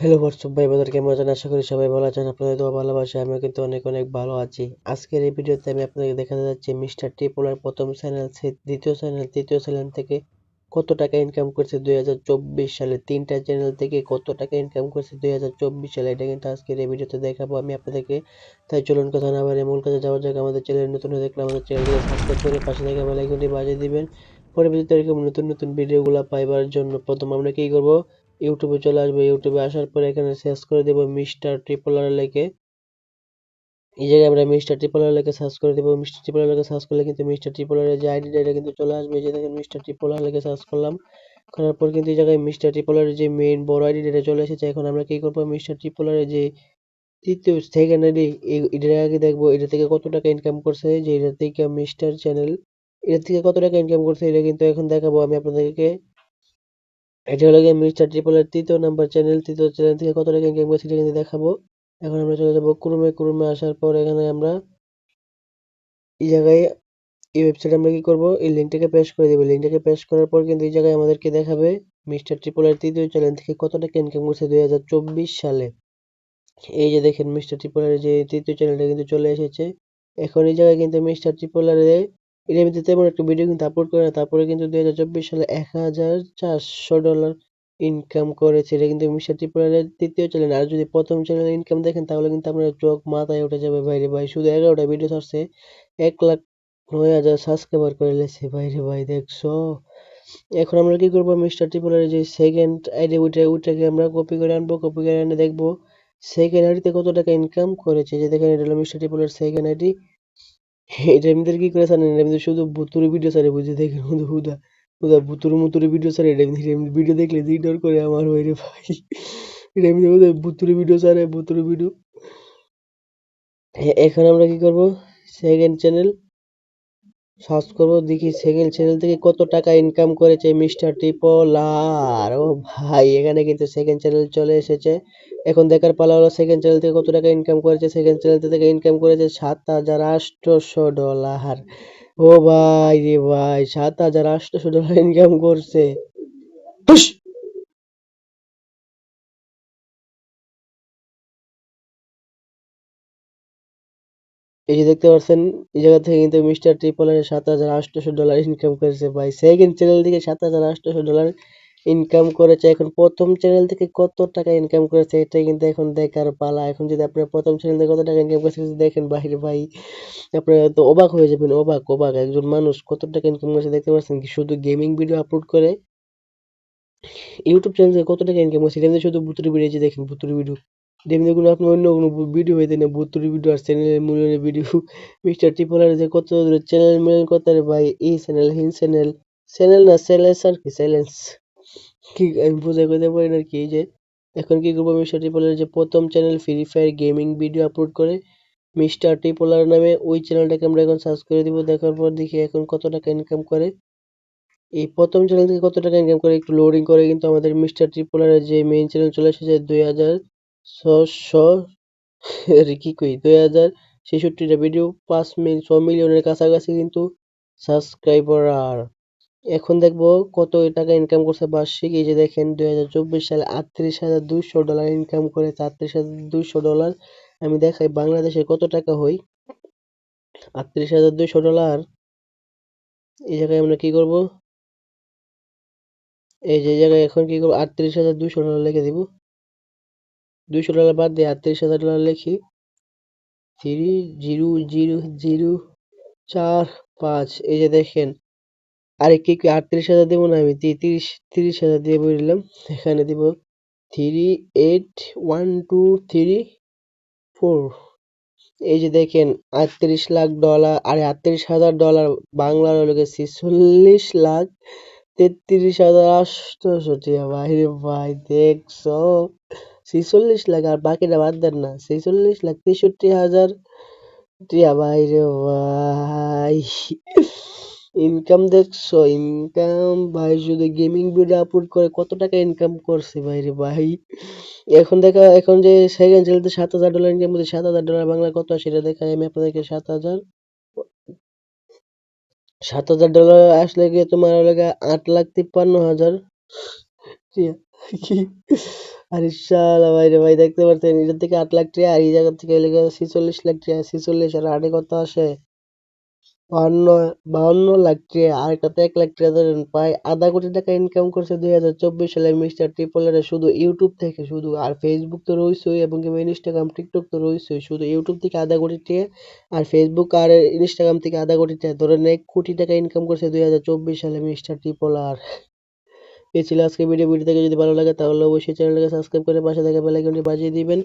Hello WhatsApp ভাই, বাজার কেমন আছেন? আশা করি সবাই ভালো আছেন, আপনাদের দোয়া ভালোবাসা আমিও কিন্তু অনেক অনেক ভালো আছি। আজকের এই ভিডিওতে আমি আপনাদের দেখাতে যাচ্ছি মিস্টার টিপোলার প্রথম চ্যানেল দ্বিতীয় চ্যানেল তৃতীয় চ্যানেল থেকে কত টাকা ইনকাম করছে দুই হাজার চব্বিশ সালে? তিনটা চ্যানেল থেকে কত টাকা ইনকাম করছে দুই হাজার চব্বিশ সালে? এটা কিন্তু আজকের এই ভিডিওতে দেখাবো আমি আপনাদেরকে। তাই চলুন কথা না বাড়ি মূল কাজে যাওয়ার জায়গা আমাদের চ্যানেল নতুন হয়ে দেখলে আমাদের চ্যানেলটিকে সাবস্ক্রাইব করে পাশে থেকে বেলাইকনটি বাজিয়ে দিবেন। পরবর্তীতে এরকম নতুন নতুন ভিডিওগুলো পাইবার জন্য প্রথম আমরা কি করব? ইউটিউবে চলে আসবে। ইউটিউবে আসার পরে এখানে সার্চ করে দেব মিস্টার ট্রিপল আর লেখে এই জায়গায় আমরা মিস্টার ট্রিপল আর লেখে সার্চ করে দেবো। মিস্টার ট্রিপল আর লেখে সার্চ করলে কিন্তু মিস্টার ট্রিপল আর যে আইডিটা এটা কিন্তু চলে আসবে। যে দেখেন মিস্টার ট্রিপল আর লেখে সার্চ করলাম। করার পর কিন্তু এই জায়গায় মিস্টার ট্রিপল আর যে মেইন বড় আইডি এটা চলে এসেছে। এখন আমরা কি করব? মিস্টার ট্রিপল আর যে তৃতীয় সেকেন্ড আইডি এটা আগে দেখব। এটা থেকে কত টাকা ইনকাম করছে? যে এটা থেকে মিস্টার চ্যানেল এটা থেকে কত টাকা ইনকাম করছে? এটা কিন্তু এখন দেখাবো। আমি আপনাদেরকে এটা হলো গিয়ে মিস্টার ট্রিপলের তৃতীয় নাম্বার চ্যানেল তৃতীয় চ্যানেল থেকে কত ইনকাম করছে সেটা কিন্তু দেখাবো। এখন আমরা চলে যাব ক্রমে ক্রমে আসার পর এখানে আমরা এই জায়গায় এই ওয়েবসাইটে আমরা কি করব? এই লিঙ্কটাকে পেস্ট করে দেবো। লিঙ্কটাকে পেস্ট করার পর কিন্তু এই জায়গায় আমাদেরকে দেখাবে মিস্টার ট্রিপলের তৃতীয় চ্যানেল থেকে কত টাকা ইনকাম করছে দুই হাজার চব্বিশ সালে। এই যে দেখেন মিস্টার ট্রিপলের যে তৃতীয় চ্যানেলটা কিন্তু চলে এসেছে। এখন এই জায়গায় কিন্তু মিস্টার ট্রিপলারের এর তেমন একটা ভিডিও কিন্তু আপলোড করে না। তারপরে কিন্তু দুই হাজার চব্বিশ সালে এক হাজার চারশো ডলার ইনকাম করেছে। এটা কিন্তু মিস্টার ত্রিপুরারের তৃতীয় চ্যানেল আর যদি প্রথম চ্যানেল ইনকাম দেখেন, তাহলে কিন্তু আপনার চোখ মাথায় উঠে যাবে ভাইরে ভাই, শুধু এগারোটা ভিডিও ছাড়ছে, এক লাখ নয় হাজার সাবস্ক্রাইবার করে লেছে। ভাইরে ভাই, দেখছ? এখন আমরা কি করব? মিস্টার ত্রিপুরারের যে সেকেন্ড আইডি ওইটা, ওইটাকে আমরা কপি করে আনব কপি করে আনে দেখব। সেকেন্ড আইডিতে কত টাকা ইনকাম করেছে? যে দেখেন, এটা হলো মিস্টার ত্রিপুরার সেকেন্ড আইডি এটা এমনিতে কি করে জানেন এমনিতে শুধু ভুতুরে ভিডিও ছাড়ে বুঝে দেখেন হুদা হুদা ভুতুরে মুতুরে ভিডিও ছাড়ে, এটা এমনি এমনি ভিডিও দেখলে যে ডর করে আমার বাইরে ভাই। এটা এমনি বোধহয় ভুতুরে ভিডিও ছাড়ে, ভুতুরে ভিডিও এখন আমরা কি করব? সেকেন্ড চ্যানেল সার্চ করব, দেখি সেকেন্ড চ্যানেল থেকে কত টাকা ইনকাম করেছে মিস্টার ট্রিপলার ও ভাই, এখানে কিন্তু সেকেন্ড চ্যানেল চলে এসেছে। এখন দেখার পালা হলো সেকেন্ড চ্যানেল থেকে কত টাকা ইনকাম করেছে? সেকেন্ড চ্যানেল থেকে ইনকাম করেছে সাত হাজার আটশোশো ডলার। ও ভাই রে ভাই, সাত হাজার আটশোশো ডলার ইনকাম করছে। এই যে দেখতে পাচ্ছেন, এই জায়গা থেকে কিন্তু মিস্টার ট্রিপলার সাত হাজার আটশোশো ডলার ইনকাম করেছে ভাই। সেকেন্ড চ্যানেল থেকে সাত হাজার আটশোশো ডলার ইনকাম করেছে। এখন প্রথম চ্যানেল থেকে কত টাকা ইনকাম করেছে এটা কিন্তু এখন দেখার পালা। এখন যদি আপনার প্রথম চ্যানেল থেকে কত টাকা ইনকাম করেছে দেখেন বাইরে ভাই। আপনারা তো অবাক হয়ে যাবেন, অবাক অবাক। একজন মানুষ কত টাকা ইনকাম করেছে, দেখতে পাচ্ছেন কি? শুধু গেমিং ভিডিও আপলোড করে ইউটিউব চ্যানেল থেকে কত টাকা ইনকাম করছে? এটা শুধু ভুতুরি ভিডিও দেখেন ভুতুরি ভিডিও যেমনি কোনো আপনি অন্য কোনো ভিডিও হইতে না ভুতুরি ভিডিও আর চ্যানেলের মূল্যের ভিডিও মিস্টার টিপলার যে কত চ্যানেল মিলন করতে ভাই, এই চ্যানেল হিন চ্যানেল চ্যানেল না স্যালেন্স আর কি স্যালেন্স কি, আমি বুঝাই করতে পারি না কি যে, এখন কি করব মিস্টার টিপলার যে প্রথম channel free fire gaming video upload করে মিস্টার টিপলার নামে ওই চ্যানেলটাকে আমরা এখন সার্চ করে দিব, দেখার পর দেখি এখন কত টাকা ইনকাম করে। এই প্রথম চ্যানেল থেকে কত টাকা ইনকাম করে, একটু লোডিং করে, কিন্তু আমাদের মিস্টার ত্রিপোলারের যে মেইন চ্যানেল চলে এসেছে দুই হাজার ছশো কই দুই হাজার ছেষট্টিটা ভিডিও পাঁচ মিলিয়ন ছ মিলিয়নের কাছাকাছি কিন্তু সাবস্ক্রাইবার আর এখন দেখব কত টাকা ইনকাম করছে বার্ষিক এই যে দেখেন দুই হাজার চব্বিশ সালে আটত্রিশ হাজার দুইশো ডলার ইনকাম করেছে আটত্রিশ হাজার দুইশো ডলার আমি দেখাই বাংলাদেশে কত টাকা হই আটত্রিশ হাজার দুইশো ডলার এই জায়গায় আমরা কি করব এই যে জায়গায় এখন কি করব আটত্রিশ হাজার দুইশো ডলার লিখে দিব দুইশো ডলার বাদ দিয়ে আটত্রিশ হাজার ডলার লিখি। থ্রি জিরো জিরো জিরো চার পাঁচ। এই যে দেখেন, আরে কি কি আটত্রিশ হাজার দেবো না আমি? তিরিশ তিরিশ হাজার দিয়ে বললাম এখানে দিব three eight one two three four. এই যে দেখেন, আটত্রিশ লাখ ডলার, আরে আটত্রিশ হাজার ডলার বাংলার হলো ছেচল্লিশ লাখ তেত্রিশ হাজার আটশোশো টিয়া ভাই রে ভাই, দেখছ? ছেচল্লিশ লাখ আর বাকিটা বাদ দেন না। ছেচল্লিশ লাখ তেষট্টি হাজার টিয়া, ভাই রে ভাই। ইনকাম দেখছ? ইনকাম ভাই শুধু গেমিং ভিডিও আপলোড করে কত টাকা ইনকাম করছে, ভাই রে ভাই? এখন দেখা, এখন যে সেকেন্ড চ্যানেলতে সাত হাজার ডলার ইনকাম করছে সাত হাজার ডলার বাংলা কত সেটা দেখাই আমি আপনাদেরকে সাত হাজার। সাত হাজার ডলার আসলে গিয়ে তোমার লাগে আট লাখ তিপ্পান্ন হাজার। কি? আরে শালা ভাই রে ভাই, দেখতে পারতেন এটার থেকে আট লাখ টাকা আর এই জায়গা থেকে লেগে ছিচল্লিশ লাখ টাকা, ছিচল্লিশ আর আটে কত আসে? বাহান্ন বাহান্ন লাখ টাকা, আর এটাতে এক লাখ টাকা ধরেন প্রায় আধা কোটি টাকা ইনকাম করছে দুই হাজার চব্বিশ সালে মিস্টার ট্রিপলারে শুধু ইউটিউব থেকে শুধু, আর ফেসবুক তো রয়েছেই, এবং ইনস্টাগ্রাম টিকটক তো রয়েছেই, শুধু ইউটিউব থেকে আধা কোটি টাকা, আর ফেসবুক আর ইনস্টাগ্রাম থেকে আধা কোটি টাকা, ধরেন এক কোটি টাকা ইনকাম করছে দুই হাজার চব্বিশ সালে মিস্টার ট্রিপলার এই ছিল আজকে ভিডিও ভিডিও থেকে যদি ভালো লাগে, তাহলে অবশ্যই চ্যানেলটাকে সাবস্ক্রাইব করে পাশে থাকা বেল আইকনটি বাজিয়ে দিবেন।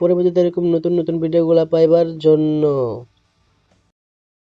পরবর্তীতে এরকম নতুন নতুন ভিডিওগুলো পাইবার জন্য।